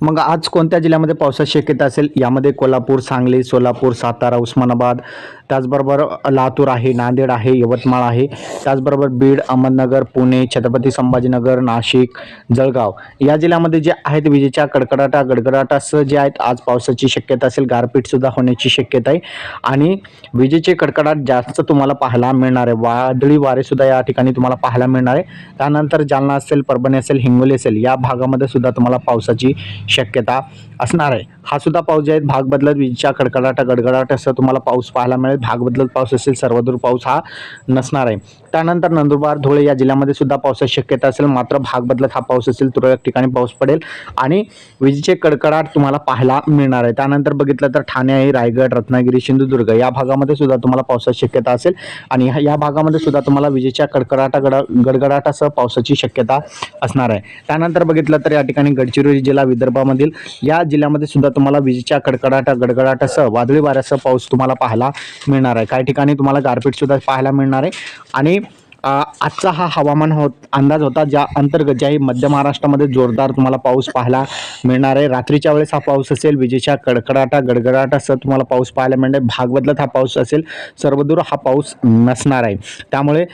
मग आज कोणत्या जिल्ह्यामध्ये पावसाची शक्यता असेल? यामध्ये कोल्हापूर सांगली सोलापूर सातारा उस्मानाबाद त्याचबरोबर लातूर आहे नांदेड आहे यवतमाळ आहे. त्याचबरोबर बीड अहमदनगर पुणे छत्रपती संभाजीनगर नाशिक जळगाव. या जिल्ह्यामध्ये जे आहेत विजेच्या कडकडाटा गडगडाटासह जे आहेत आज पावसाची शक्यता असेल गारपीटसुद्धा होण्याची शक्यता आहे. आणि विजेचे कडकडाट जास्त तुम्हाला पाहायला मिळणार आहे. वादळी वारेसुद्धा या ठिकाणी तुम्हाला पाहायला मिळणार आहे. त्यानंतर जालना असेल परभणी असेल हिंगोली असेल या भागामध्ये सुद्धा तुम्हाला पावसाची शक्यता असणार आहे. हा सुद्धा पाऊस जे आहे भाग बदलत विजेच्या कडकडाटा गडगडाट असं तुम्हाला पाऊस पाहायला मिळेल. भाग बदलत पाऊस असेल सर्वदूर पाऊस हा नसणार आहे. त्यानंतर नंदुरबार धुळे या जिल्ह्यामध्ये सुद्धा पावसाची शक्यता असेल. मात्र भाग बदलत हा पाऊस असेल तुरळक ठिकाणी पाऊस पडेल आणि विजेचे कडकडाट तुम्हाला पाहायला मिळणार आहे. त्यानंतर बघितलं तर ठाणे आहे रायगड रत्नागिरी सिंधुदुर्ग या भागामध्ये सुद्धा तुम्हाला पावसाची शक्यता असेल आणि ह्या- या भागामध्ये सुद्धा तुम्हाला विजेच्या कडकडाटा गड गडगडाटासह पावसाची शक्यता असणार आहे. त्यानंतर बघितलं तर या ठिकाणी गडचिरोली जिल्हा विदर्भ विदर्भामधील या जिल्ह्यामध्ये सुद्धा तुम्हाला विजेच्या कडकडाटा गडगडाटासह वादळी वाऱ्यासह पाऊस तुम्हाला पाहायला मिळणार आहे. काही ठिकाणी तुम्हाला गारपीटसुद्धा पाहायला मिळणार आहे. आणि आजचा हा हवामान होत अंदाज होता ज्या अंतर्गत ज्याही मध्य महाराष्ट्रामध्ये जोरदार तुम्हाला पाऊस पाहायला मिळणार आहे. रात्रीच्या वेळेस हा पाऊस असेल विजेच्या कडकडाटा गडगडाटासह तुम्हाला पाऊस पाहायला मिळणार आहे. भाग बदलत हा पाऊस असेल सर्वदूर हा पाऊस नसणार आहे. त्यामुळे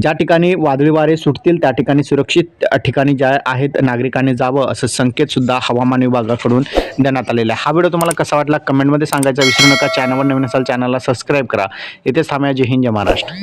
ज्या ठिकाणी वादळी वारे सुटतील त्या ठिकाणी सुरक्षित ठिकाणी ज्या आहेत नागरिकांनी जावं असं संकेतसुद्धा हवामान विभागाकडून देण्यात आलेला आहे. हा व्हिडिओ तुम्हाला कसा वाटला कमेंटमध्ये सांगायचा विसरू नका. चॅनलवर नवीन असाल चॅनलला सबस्क्राईब करा. इथेच थांबया. जय हिंद जय महाराष्ट्र.